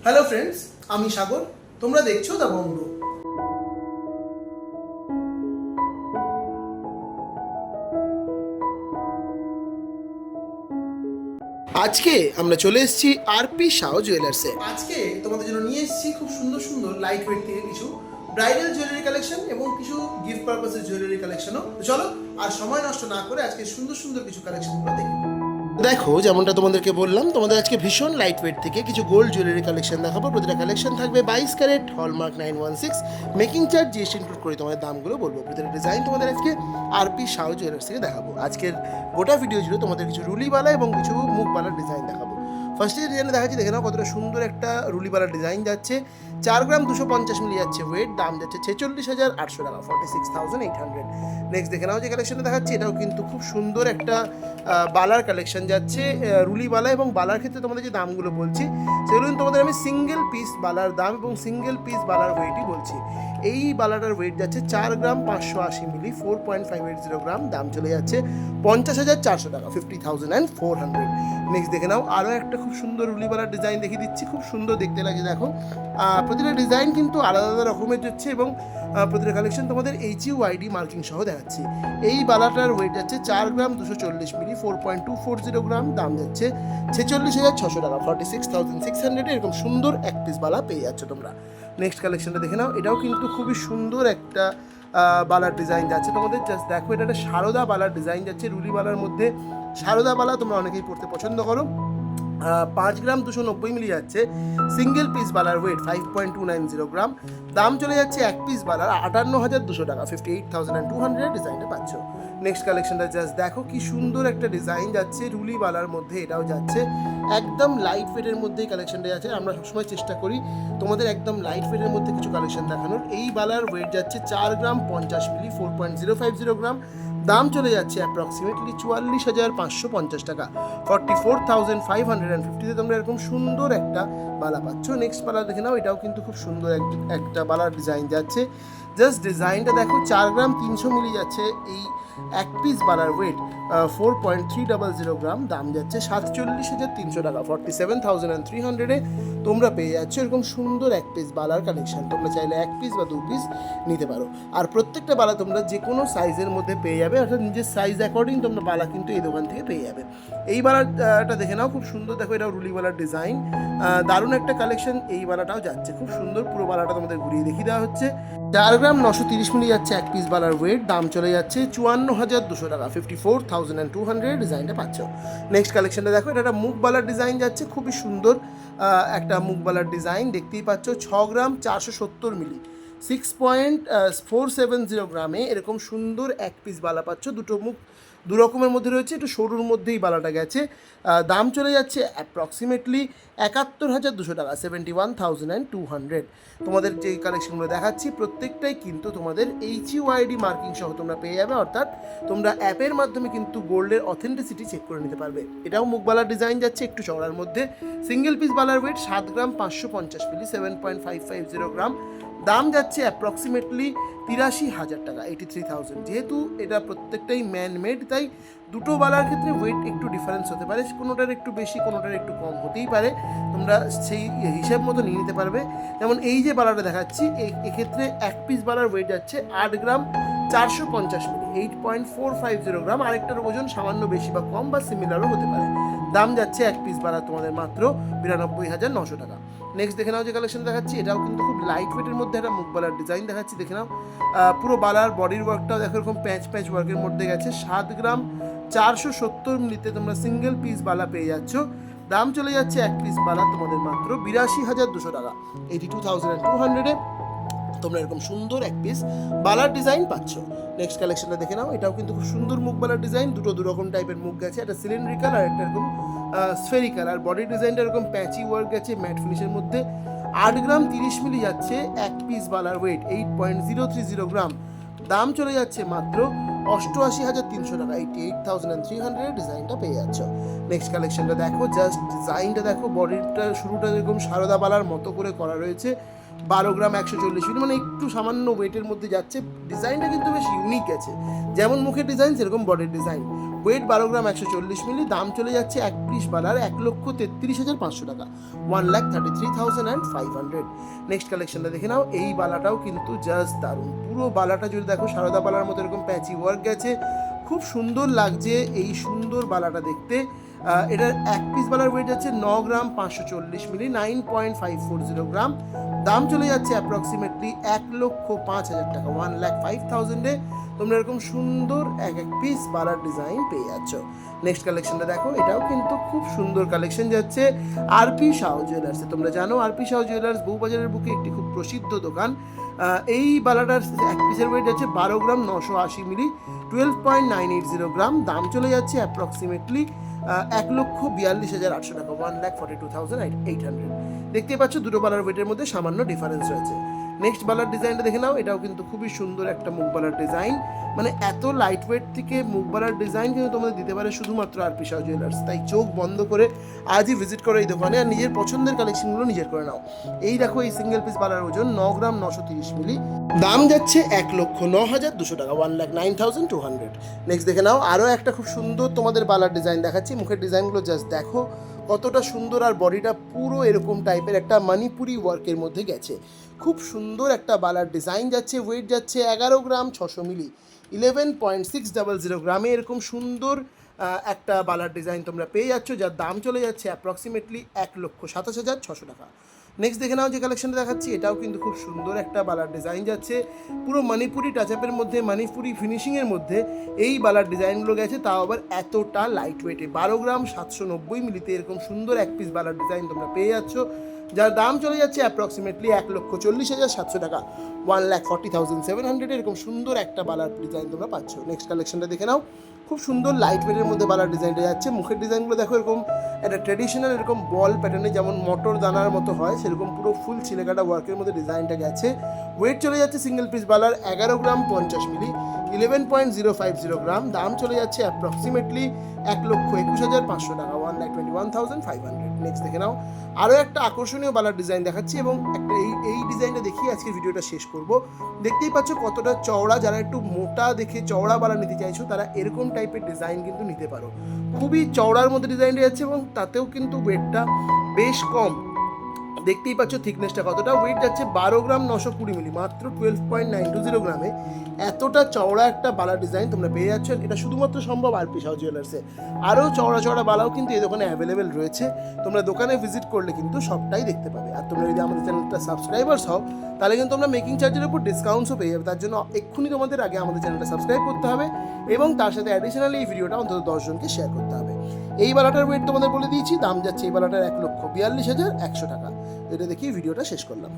Hello friends আমি সাগর। তোমরা দেখছ দ্য বঙ্গ আজকে আমরা চলে এসেছি আরপি শাহ জুয়েলার্সে আজকে তোমাদের জন্য নিয়ে এসেছি খুব সুন্দর সুন্দর লাইট ওয়েট থেকে কিছু ব্রাইডাল জুয়েলারি কালেকশন এবং কিছু গিফট পারপাসের জুয়েলারি কালেকশনও চলো আর সময় নষ্ট না করে আজকে সুন্দর সুন্দর কিছু কালেকশনগুলো দেখি দেখো, যেমনটা তোমাদেরকে বললাম, তোমাদের আজকে ভীষণ লাইট ওয়েট থেকে কিছু গোল্ড জুয়েলারি কালেকশন দেখাবো। প্রতিটা কালেকশন থাকবে বাইশ carat hallmark nine one six making charge GST include করে তোমাদের দামগুলো বলব। প্রতিটা ডিজাইন তোমাদের আজকে আরপি শাহ জুয়েলার্স থেকে দেখাবো। আজকের গোটা ভিডিও জুড়ে তোমাদের কিছু রুলিওয়ালা এবং কিছু মুখওয়ালার ডিজাইন দেখাবো। ফার্স্টে ডিজাইনে দেখাচ্ছি, দেখে নাও কতটা সুন্দর একটা রুলিবালার ডিজাইন যাচ্ছে। চার গ্রাম দুশো পঞ্চাশ মিলি যাচ্ছে ওয়েট দাম যাচ্ছে ছেচল্লিশ হাজার আটশো টাকা forty six thousand eight hundred next দেখে নাও যে কালেকশনটা দেখাচ্ছি, এটাও কিন্তু খুব সুন্দর একটা বালার কালেকশন যাচ্ছে রুলি বালা এবং বালার ক্ষেত্রে তোমাদের যে দামগুলো বলছি, সেগুলো কিন্তু তোমাদের আমি সিঙ্গেল পিস বালার দাম এবং সিঙ্গেল পিস বালার ওয়েটই বলছি। এই বালাটার ওয়েট যাচ্ছে চার গ্রাম পাঁচশো আশি মিলি four point five eight zero gram, দাম চলে যাচ্ছে পঞ্চাশ হাজার চারশো টাকা fifty thousand and four hundred next দেখে নাও আরও একটা খুব সুন্দর রুলিবালার ডিজাইন দেখিয়ে দিচ্ছি, খুব সুন্দর দেখতে লাগে, দেখো। প্রতিটা ডিজাইন কিন্তু আলাদা আলাদা রকমের যাচ্ছে এবং প্রতিটা কালেকশন তোমাদের এইচ ইউ আইডি মার্কিং সহ দেখাচ্ছি। এই বালাটার ওয়েট যাচ্ছে চার গ্রাম দুশো চল্লিশ মিলি four point two four zero gram, দাম যাচ্ছে ছেচল্লিশ হাজার ছশো টাকা ফর্টি সিক্স থাউজেন্ড সিক্স হান্ড্রেডে এরকম সুন্দর এক পিস বালা পেয়ে যাচ্ছ তোমরা। নেক্সট কালেকশনটা দেখে নাও, এটাও কিন্তু খুবই সুন্দর একটা বালার ডিজাইন যাচ্ছে। তোমাদের জাস্ট দেখো, এটা একটা সারদা বালার ডিজাইন যাচ্ছে। রুলি বালার মধ্যে সারদা বালা তোমরা অনেকেই পড়তে পছন্দ করো। পাঁচ গ্রাম দুশো নব্বই মিলি যাচ্ছে। সিঙ্গেল পিস বালার weight five point two nine zero gram. দাম চলে যাচ্ছে এক পিস বালার আটান্ন হাজার দুশো টাকা fifty eight thousand and two hundred ডিজাইনটা পাচ্ছ নেক্সট কালেকশনটা জাস্ট দেখো, কি সুন্দর একটা ডিজাইন যাচ্ছে, রুলি বালার মধ্যে এটাও যাচ্ছে। একদম লাইট ওয়েটের মধ্যেই কালেকশনটা যাচ্ছে। আমরা সবসময় চেষ্টা করি তোমাদের একদম লাইট ওয়েটের মধ্যে কিছু কালেকশন দেখানোর। এই বালার ওয়েট যাচ্ছে চার গ্রাম পঞ্চাশ মিলি four point zero five zero gram. দাম চলে যাচ্ছে অ্যাপ্রক্সিমেটলি চুয়াল্লিশ হাজার পাঁচশো পঞ্চাশ টাকা। Forty four thousand five hundred and ফিফটিতে তোমরা এরকম সুন্দর একটা বালা পাচ্ছ। নেক্সট বালা দেখে নাও, এটাও কিন্তু খুব সুন্দর এক- একটা বালার ডিজাইন যাচ্ছে। জাস্ট ডিজাইনটা দেখো, চার গ্রাম তিনশো মিলি যাচ্ছে। এই এক পিস বালার weight four point three double zero gram দাম যাচ্ছে সাতচল্লিশ হাজার তিনশো টাকা forty seven thousand and three হান্ড্রেডে তোমরা পেয়ে যাচ্ছ এরকম সুন্দর এক পিস বালার কালেকশন তোমরা চাইলে এক পিস বা দু পিস নিতে পারো। আর প্রত্যেকটা বালা তোমরা যে কোনো সাইজের মধ্যে পেয়ে যাবে, অর্থাৎ নিজের সাইজ অ্যাকর্ডিং তোমরা বালা কিন্তু এই দোকান থেকে পেয়ে যাবে। এই বালাটা দেখে নাও, খুব সুন্দর। দেখো এটা রুলি বালার ডিজাইন দারুণ একটা কালেকশন এই বালাটাও যাচ্ছে। খুব সুন্দর। পুরো বালাটা তোমাদের ঘুরিয়ে দেখিয়ে দেওয়া হচ্ছে। চার গ্রাম নশো তিরিশ মিলি যাচ্ছে এক পিস বালার ওয়েট দাম চলে যাচ্ছে চুয়ান্ন হাজার দুশো টাকা fifty four thousand and two hundred ডিজাইনটা পাচ্ছ। নেক্সট কালেকশনটা দেখো, এটা একটা মুখবালার ডিজাইন যাচ্ছে, খুবই সুন্দর একটা মুখবালার ডিজাইন, দেখতেই পাচ্ছ ছ গ্রাম, চারশো সত্তর মিলি। Six point four seven zero গ্রামে এরকম সুন্দর এক পিস বালা পাচ্ছ, দুটো মুখ দু রকমের মধ্যে রয়েছে, একটু সরুর মধ্যেই বালাটা গেছে। দাম চলে যাচ্ছে অ্যাপ্রক্সিমেটলি একাত্তর হাজার দুশো টাকা seventy one thousand and two hundred তোমাদের যে কালেকশনগুলো দেখাচ্ছি, প্রত্যেকটাই কিন্তু তোমাদের এইচ ইউআইডি মার্কিং সহ তোমরা পেয়ে যাবে, অর্থাৎ তোমরা অ্যাপের মাধ্যমে কিন্তু গোল্ডের অথেন্টিসিটি চেক করে নিতে পারবে। এটাও মুখবালার ডিজাইন যাচ্ছে, একটু চড়ার মধ্যে। সিঙ্গেল পিস বালার ওয়েট সাত গ্রাম পাঁচশো পঞ্চাশ মিলি seven point five five zero gram দাম যাচ্ছে অ্যাপ্রক্সিমেটলি তিরাশি হাজার টাকা এইটি থ্রি থাউজেন্ড যেহেতু এটা প্রত্যেকটাই ম্যান মেড তাই দুটো বালার ক্ষেত্রে ওয়েট একটু ডিফারেন্স হতে পারে। কোনোটার একটু বেশি, কোনোটার একটু কম হতেই পারে। তোমরা সেই হিসাব মতো নিয়ে নিতে পারবে। যেমন এই যে বালাটা দেখাচ্ছি এক্ষেত্রে এক পিস বালার ওয়েট যাচ্ছে আট গ্রাম চারশো পঞ্চাশ মিলি eight point four five zero gram. আরেকটার ওজন সামান্য বেশি বা কম বা সিমিলারও হতে পারে। দাম যাচ্ছে এক পিস বালা তোমাদের মাত্র বিরানব্বই হাজার নশো টাকা। নেক্সট দেখে নাও যে কালেকশন দেখাচ্ছি, এটাও কিন্তু খুব লাইট ওয়েটের মধ্যে একটা মুখ বালার ডিজাইন দেখাচ্ছি, দেখে নাও। পুরো বালার বডির ওয়ার্কটাও দেখো, এরকম প্যাচ প্যাচ ওয়ার্কের মধ্যে গেছে। সাত গ্রাম, চারশো সত্তর মিলিতে তোমরা সিঙ্গেল পিস বালা পেয়ে যাচ্ছ। দাম চলে যাচ্ছে এক পিস বালা, তোমাদের মাত্র বিরাশি হাজার দুশো টাকা। এইটি টু থাউজেন্ড টু হান্ড্রেডে তোমরা এরকম সুন্দর এক পিস বালার ডিজাইন পাচ্ছ। নেক্সট কালেকশনটা দেখে নাও। এটাও কিন্তু খুব সুন্দর মুখ বালার ডিজাইন দুটো দু রকম টাইপের মুখ গেছে। একটা সিলিন্ড্রিক্যাল আর একটা এরকম স্ফেরিক্যাল আর বডি ডিজাইনটা এরকম প্যাচি ওয়ার্ক গেছে ম্যাট ফিনিশের মধ্যে। আট গ্রাম তিরিশ মিলি যাচ্ছে এক পিস বালার weight eight point zero three zero gram. দাম চলে যাচ্ছে মাত্র অষ্টআশি হাজার তিনশো টাকা। Eighty eight thousand and three hundred ডিজাইনটা পেয়ে যাচ্ছ। নেক্সট কালেকশনটা দেখো। জাস্ট ডিজাইনটা দেখো। বডিটা শুরুটা এরকম সারদা বালার মতো করে করা রয়েছে। বারো গ্রাম একশো চল্লিশ মিলি মানে একটু সামান্য ওয়েটের মধ্যে যাচ্ছে। ডিজাইনটা কিন্তু বেশ ইউনিক আছে। যেমন মুখের ডিজাইন সেরকম বডির ডিজাইন ওয়েট বারো গ্রাম একশো চল্লিশ মিলি, দাম চলে যাচ্ছে এক পিস বালার এক লক্ষ তেত্রিশ হাজার পাঁচশো টাকা। One lakh thirty three thousand and five hundred next কালেকশনটা দেখে নাও। এই বালাটাও কিন্তু জাস্ট দারুণ। পুরো বালাটা যদি দেখো, সারদা বালার মতো এরকম প্যাচি ওয়ার্ক গেছে খুব সুন্দর লাগছে এই সুন্দর বালাটা দেখতে। এটার এক পিস বালার ওয়েট যাচ্ছে ন গ্রাম পাঁচশো চল্লিশ milli nine point five four zero gram. দাম চলে যাচ্ছে অ্যাপ্রক্সিমেটলি এক লক্ষ পাঁচ হাজার টাকা। ওয়ান লাখ ফাইভ থাউজেন্ডে তোমরা এরকম সুন্দর এক এক পিস বালার ডিজাইন পেয়ে যাচ্ছ। নেক্সট কালেকশনটা দেখো, এটাও কিন্তু খুব সুন্দর কালেকশন যাচ্ছে আরপি শাহ জুয়েলার্সে তোমরা জানো আরপি শাহ জুয়েলার্স বউবাজারের বুকে একটি খুব প্রসিদ্ধ দোকান। এই বালাটার এক পিসের ওয়েট যাচ্ছে বারো গ্রাম নশো আশি milli. Twelve point nine eight zero gram. দাম চলে যাচ্ছে অ্যাপ্রক্সিমেটলি এক লক্ষ বিয়াল্লিশ হাজার আটশো টাকা। One lakh forty two thousand eight hundred দেখতেই পাচ্ছ, দুটো বালার ওয়েটের মধ্যে সামান্য ডিফারেন্স রয়েছে। নেক্সট বালার ডিজাইনটা দেখে নাও, এটাও কিন্তু খুবই সুন্দর একটা মুখ বালার ডিজাইন মানে এত লাইট ওয়েট থেকে মুখ বালার ডিজাইন কিন্তু তোমাদের দিতে পারে শুধুমাত্র আর পিসা জুয়েলার্স তাই চোখ বন্ধ করে আজই ভিজিট করো এই দোকানে আর নিজের পছন্দের কালেকশনগুলো নিজের করে নাও। এই দেখো, এই সিঙ্গেল পিস বালার ওজন ন গ্রাম নশো তিরিশ মিলি দাম যাচ্ছে এক লক্ষ ন হাজার দুশো টাকা one lakh nine thousand two hundred next দেখে নাও, আরও একটা খুব সুন্দর তোমাদের বালার ডিজাইন দেখাচ্ছি। মুখের ডিজাইনগুলো জাস্ট দেখো। কতটা সুন্দর আর বডিটা পুরো এরকম টাইপের একটা মণিপুরি ওয়ার্কের মধ্যে গেছে। খুব সুন্দর একটা বালার ডিজাইন যাচ্ছে ওয়েট যাচ্ছে এগারো গ্রাম ছশো milli. Eleven point six double zero গ্রামে এরকম সুন্দর একটা বালার ডিজাইন তোমরা পেয়ে যাচ্ছ, যার দাম চলে যাচ্ছে অ্যাপ্রক্সিমেটলি এক লক্ষ সাতাশ হাজার ছশো টাকা। নেক্সট দেখে নাও যে কালেকশনটা দেখাচ্ছি, এটাও কিন্তু খুব সুন্দর একটা বালার ডিজাইন যাচ্ছে। পুরো মণিপুরি টাচআপের মধ্যে মণিপুরি ফিনিশিংয়ের মধ্যে এই বালার ডিজাইনগুলো গেছে, তাও আবার এতটা লাইট ওয়েটে বারো গ্রাম সাতশো নব্বই মিলিতে এরকম সুন্দর এক পিস বালার ডিজাইন তোমরা পেয়ে যাচ্ছ। যার দাম চলে যাচ্ছে অ্যাপ্রক্সিমেটলি এক লক্ষ চল্লিশ হাজার সাতশো টাকা। One lakh forty thousand seven hundred এরকম সুন্দর একটা বালার ডিজাইন তোমরা পাচ্ছ। নেক্সট কালেকশনটা দেখে নাও। খুব সুন্দর লাইট ওয়েটের মধ্যে বালার ডিজাইনটা যাচ্ছে। মুখের ডিজাইনগুলো দেখো এরকম একটা ট্রেডিশনাল এরকম বল প্যাটার্নে যেমন মটর দানার মতো হয়, সেরকম পুরো ফুল ছিলেকাটা ওয়ার্কের মধ্যে ডিজাইনটা গেছে। ওয়েট চলে যাচ্ছে সিঙ্গেল পিস বালার এগারো গ্রাম পঞ্চাশ milli eleven point zero five zero gram. দাম চলে যাচ্ছে অ্যাপ্রক্সিমেটলি এক লক্ষ একুশ হাজার পাঁচশো টাকা। One lakh twenty one thousand five hundred next দেখে নাও। আরও একটা আকর্ষণীয় বালার ডিজাইন দেখাচ্ছি এবং একটা এই এই ডিজাইনটা দেখিয়ে আজকের ভিডিওটা শেষ করব। দেখতেই পাচ্ছ কতটা চওড়া, যারা একটু মোটা দেখে চওড়া বালা নিতে চাইছো, তারা এরকম টাইপের ডিজাইন কিন্তু নিতে পারো। খুবই চওড়ার মধ্যে ডিজাইনটা যাচ্ছে এবং তাতেও কিন্তু ওয়েটটা বেশ কম। দেখতেই পাচ্ছ থিকনেসটা কতটা। ওয়েট যাচ্ছে বারো গ্রাম নশো কুড়ি মিলি মাত্র twelve point nine two zero গ্রামে। এতটা চওড়া একটা বালা ডিজাইন তোমরা পেয়ে যাচ্ছ। এটা শুধুমাত্র সম্ভব আর পি সাউ জুয়েলার্সে আরও চওড়া চওড়া বালাও কিন্তু এই দোকানে অ্যাভেলেবেল রয়েছে। তোমরা দোকানে ভিজিট করলে কিন্তু সবটাই দেখতে পাবে। আর তোমরা যদি আমাদের চ্যানেলটা সাবস্ক্রাইবার্স হও, তাহলে কিন্তু তোমরা মেকিং চার্জের উপর ডিসকাউন্টসও পেয়ে যাবে। তার জন্য এক্ষুনি তোমাদের আগে আমাদের চ্যানেলটা সাবস্ক্রাইব করতে হবে এবং তার সাথে অ্যাডিশনালি এই ভিডিওটা অন্তত দশজনকে শেয়ার করতে হবে। এই বালাটার ওয়েট তোমাদের বলে দিয়েছি, দাম যাচ্ছে এই বালাটার এক লক্ষ বিয়াল্লিশ হাজার একশো টাকা। এটা দেখি ভিডিওটা শেষ করলাম।